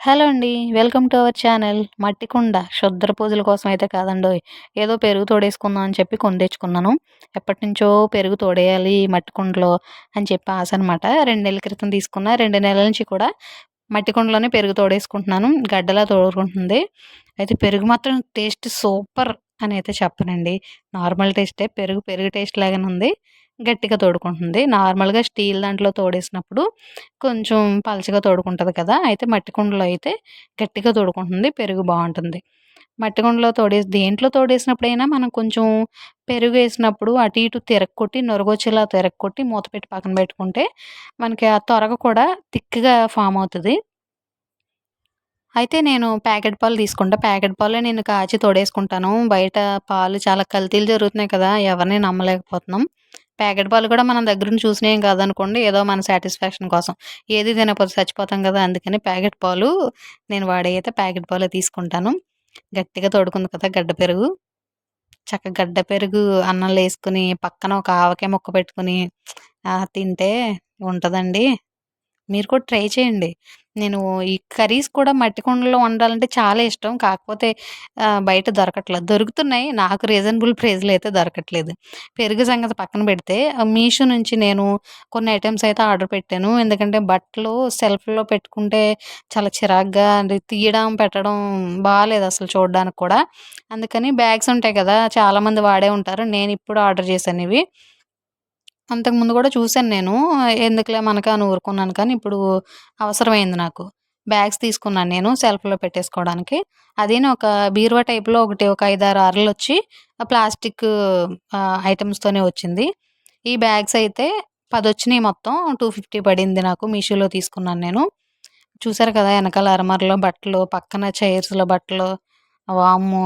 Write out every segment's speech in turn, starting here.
Hello అండి welcome to our channel మట్టి కుండ. శుద్ర పూజల కోసం అయితే కాదండి ఏదో పెరుగు తోడేసుకుందాం అని చెప్పి కొని తెచ్చుకున్నాను ఎప్పటి నుంచో పెరుగు తోడేయాలి మట్టి కుండలో అని చెప్పి ఆశ అనమాట రెండు నెలల క్రితం తీసుకున్న రెండు నెలల నుంచి కూడా మట్టి కుండలోనే పెరుగు తోడేసుకుంటున్నాను గడ్డలా తోడుకుంటుంది. అయితే పెరుగు మాత్రం టేస్ట్ సూపర్ అని అయితే చెప్పనండి. నార్మల్ టేస్టే పెరుగు పెరుగు టేస్ట్ లాగానే ఉంది. గట్టిగా తోడుకుంటుంది. నార్మల్గా స్టీల్ దాంట్లో తోడేసినప్పుడు కొంచెం పలచగా తోడుకుంటుంది కదా! అయితే మట్టి కుండలో అయితే గట్టిగా తోడుకుంటుంది పెరుగు బాగుంటుంది. మట్టి కుండలో తోడేసి దేంట్లో తోడేసినప్పుడైనా మనం కొంచెం పెరుగు వేసినప్పుడు అటు ఇటు తిరగకొట్టి నొరగొచ్చేలా తిరగకొట్టి మూత పెట్టి పక్కన పెట్టుకుంటే మనకి ఆ త్వరగా కూడా థిక్గా ఫామ్ అవుతుంది. అయితే నేను ప్యాకెట్ పాలు తీసుకుంటా. ప్యాకెట్ పాలే నేను కాచి తోడేసుకుంటాను. బయట పాలు చాలా కల్తీలు జరుగుతున్నాయి కదా! ఎవరిని నమ్మలేకపోతున్నాం. ప్యాకెట్ పాలు కూడా మనం దగ్గర నుంచి చూసినవి కాదనుకోండి ఏదో మన సాటిస్ఫాక్షన్ కోసం. ఏది తినకపోతే చచ్చిపోతాం కదా అందుకని ప్యాకెట్ పాలు నేను వాడే అయితే ప్యాకెట్ పాలు తీసుకుంటాను. గట్టిగా తోడుకుంది కదా గడ్డ పెరుగు. చక్క గడ్డ పెరుగు అన్నంలో వేసుకుని పక్కన ఒక ఆవకాయ ముక్క పెట్టుకుని తింటే ఉంటుందండి. మీరు కూడా ట్రై చేయండి. నేను ఈ కర్రీస్ కూడా మట్టి కుండలో వండాలంటే చాలా ఇష్టం. కాకపోతే బయట దొరకట్లేదు. దొరుకుతున్నాయి. నాకు రీజనబుల్ ప్రైజ్లు అయితే దొరకట్లేదు. పెరుగు సంగతి పక్కన పెడితే మీషో నుంచి నేను కొన్ని ఐటమ్స్ అయితే ఆర్డర్ పెట్టాను. ఎందుకంటే బట్టలు సెల్ఫ్లో పెట్టుకుంటే చాలా చిరాగ్గా తీయడం పెట్టడం బాగాలేదు అసలు చూడడానికి కూడా. అందుకని బ్యాగ్స్ ఉంటాయి కదా చాలామంది వాడే ఉంటారు. నేను ఇప్పుడు ఆర్డర్ చేశాను ఇవి. అంతకుముందు కూడా చూశాను నేను. ఎందుకులే మనకని అని ఊరుకున్నాను కానీ ఇప్పుడు అవసరమైంది నాకు. బ్యాగ్స్ తీసుకున్నాను నేను సెల్ఫ్లో పెట్టేసుకోవడానికి. అది ఒక బీరువా టైప్లో ఒకటి ఒక ఐదారు అరలు వచ్చి ప్లాస్టిక్ ఐటమ్స్తోనే వచ్చింది. ఈ బ్యాగ్స్ అయితే పది వచ్చినాయి మొత్తం. టూ ఫిఫ్టీ పడింది నాకు మీషోలో తీసుకున్నాను నేను. చూసారు కదా వెనకాల అరమరలో బట్టలు పక్కన చైర్స్లో బట్టలు. వాము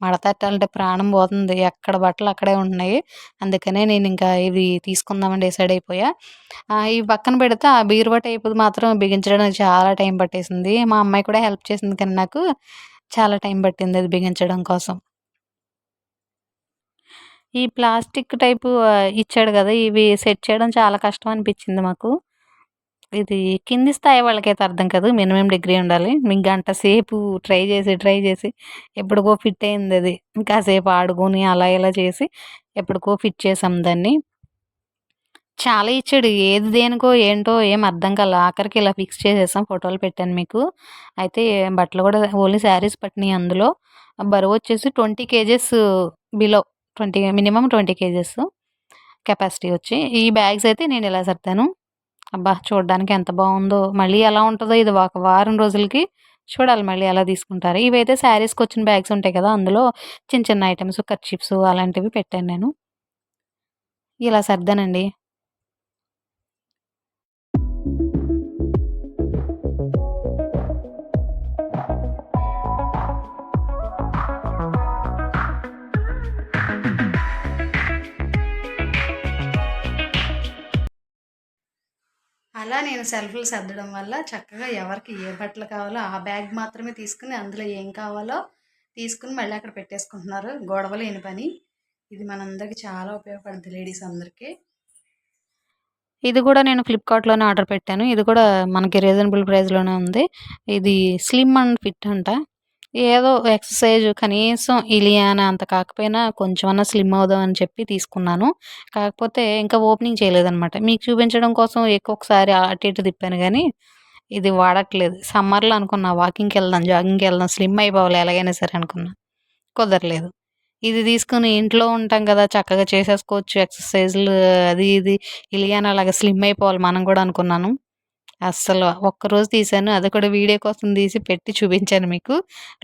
మడతట్టాలంటే ప్రాణం పోతుంది. ఎక్కడ బట్టలు అక్కడే ఉన్నాయి. అందుకనే నేను ఇంకా ఇవి తీసుకుందామని డిసైడ్ అయిపోయా. ఇవి పక్కన పెడితే ఆ బీరువా టైపు మాత్రం బిగించడానికి చాలా టైం పట్టేసింది. మా అమ్మాయి కూడా హెల్ప్ చేసింది కానీ నాకు చాలా టైం పట్టింది అది బిగించడం కోసం. ఈ ప్లాస్టిక్ టైపు ఇచ్చాడు కదా ఇవి సెట్ చేయడం చాలా కష్టం అనిపించింది మాకు. ఇది కింది స్థాయి వాళ్ళకైతే అర్థం కాదు. మినిమం డిగ్రీ ఉండాలి. మీకు గంట సేపు ట్రై చేసి ట్రై చేసి ఎప్పటికో ఫిట్ అయింది అది. కాసేపు ఆడుకొని అలా ఇలా చేసి ఎప్పటికో ఫిట్ చేసాం దాన్ని. చాలా ఇచ్చాడు. ఏది దేనికో ఏంటో ఏం అర్థం కాల. ఆఖరికి ఇలా ఫిక్స్ చేసేసాం. ఫోటోలు పెట్టాను మీకు. అయితే బట్టలు కూడా ఓన్లీ శారీస్ పట్టినాయి అందులో. బరువు వచ్చేసి twenty kgs below. Twenty minimum twenty kgs capacity వచ్చి ఈ బ్యాగ్స్ అయితే నేను ఇలా సర్దాను. అబ్బా! చూడడానికి ఎంత బాగుందో మళ్ళీ ఎలా ఉంటుందో ఇది ఒక వారం రోజులకి చూడాలి మళ్ళీ ఎలా తీసుకుంటారు. ఇవైతే శారీస్కి వచ్చిన బ్యాగ్స్ ఉంటాయి కదా! అందులో చిన్న చిన్న ఐటమ్స్ కర్చిప్స్ అలాంటివి పెట్టాను నేను. ఇలా సర్దానండి. అలా నేను సెల్ఫ్లు సర్దడం వల్ల చక్కగా ఎవరికి ఏ బట్టలు కావాలో ఆ బ్యాగ్ మాత్రమే తీసుకుని అందులో ఏం కావాలో తీసుకుని మళ్ళీ అక్కడ పెట్టేసుకుంటున్నారు. గొడవ లేని పని. ఇది మనందరికీ చాలా ఉపయోగపడుతుంది లేడీస్ అందరికీ. ఇది కూడా నేను ఫ్లిప్కార్ట్లోనే ఆర్డర్ పెట్టాను. ఇది కూడా మనకి రీజనబుల్ ప్రైస్లోనే ఉంది. ఇది స్లిమ్ అండ్ ఫిట్ అంట. ఏదో ఎక్సర్సైజ్ కనీసం ఇలియానా అంత కాకపోయినా కొంచెమన్నా స్లిమ్ అవుదాం అని చెప్పి తీసుకున్నాను. కాకపోతే ఇంకా ఓపెనింగ్ చేయలేదనమాట మీకు చూపించడం కోసం ఎక్కువసారి అటు ఇటు తిప్పాను కానీ ఇది వాడట్లేదు. సమ్మర్లో అనుకున్నా వాకింగ్కి వెళ్దాం జాగింగ్కి వెళ్దాం స్లిమ్ అయిపోవాలి ఎలాగైనా సరే అనుకున్నా. కుదరలేదు. ఇది తీసుకుని ఇంట్లో ఉంటాం కదా చక్కగా చేసేసుకోవచ్చు ఎక్సర్సైజ్లు అది ఇది. ఇలియానా అలాగా స్లిమ్ అయిపోవాలి మనం కూడా అనుకున్నాను. అస్సలు ఒక్కరోజు తీశాను అది కూడా వీడియో కోసం తీసి పెట్టి చూపించాను మీకు.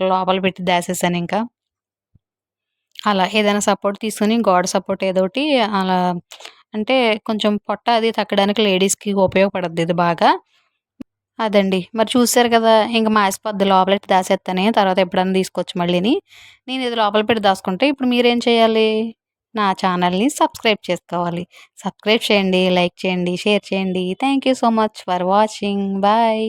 లోపల పెట్టి దాసేసాను ఇంకా. అలా ఏదైనా సపోర్ట్ తీసుకొని గోడ సపోర్ట్ ఏదో ఒకటి అలా అంటే కొంచెం పొట్ట అది తగ్గడానికి లేడీస్కి ఉపయోగపడద్ది ఇది బాగా. అదండి. మరి చూసారు కదా ఇంకా మాసిపోద్ది లోపల పెట్టి దాసేస్తానే తర్వాత ఎప్పుడైనా తీసుకొచ్చి మళ్ళీని. నేను ఇది లోపల పెట్టి దాచుకుంటే ఇప్పుడు మీరేం చేయాలి? నా ఛానల్ని సబ్స్క్రైబ్ చేసుకోవాలి. సబ్స్క్రైబ్ చేయండి లైక్ చేయండి షేర్ చేయండి. Thank you so much for watching. Bye.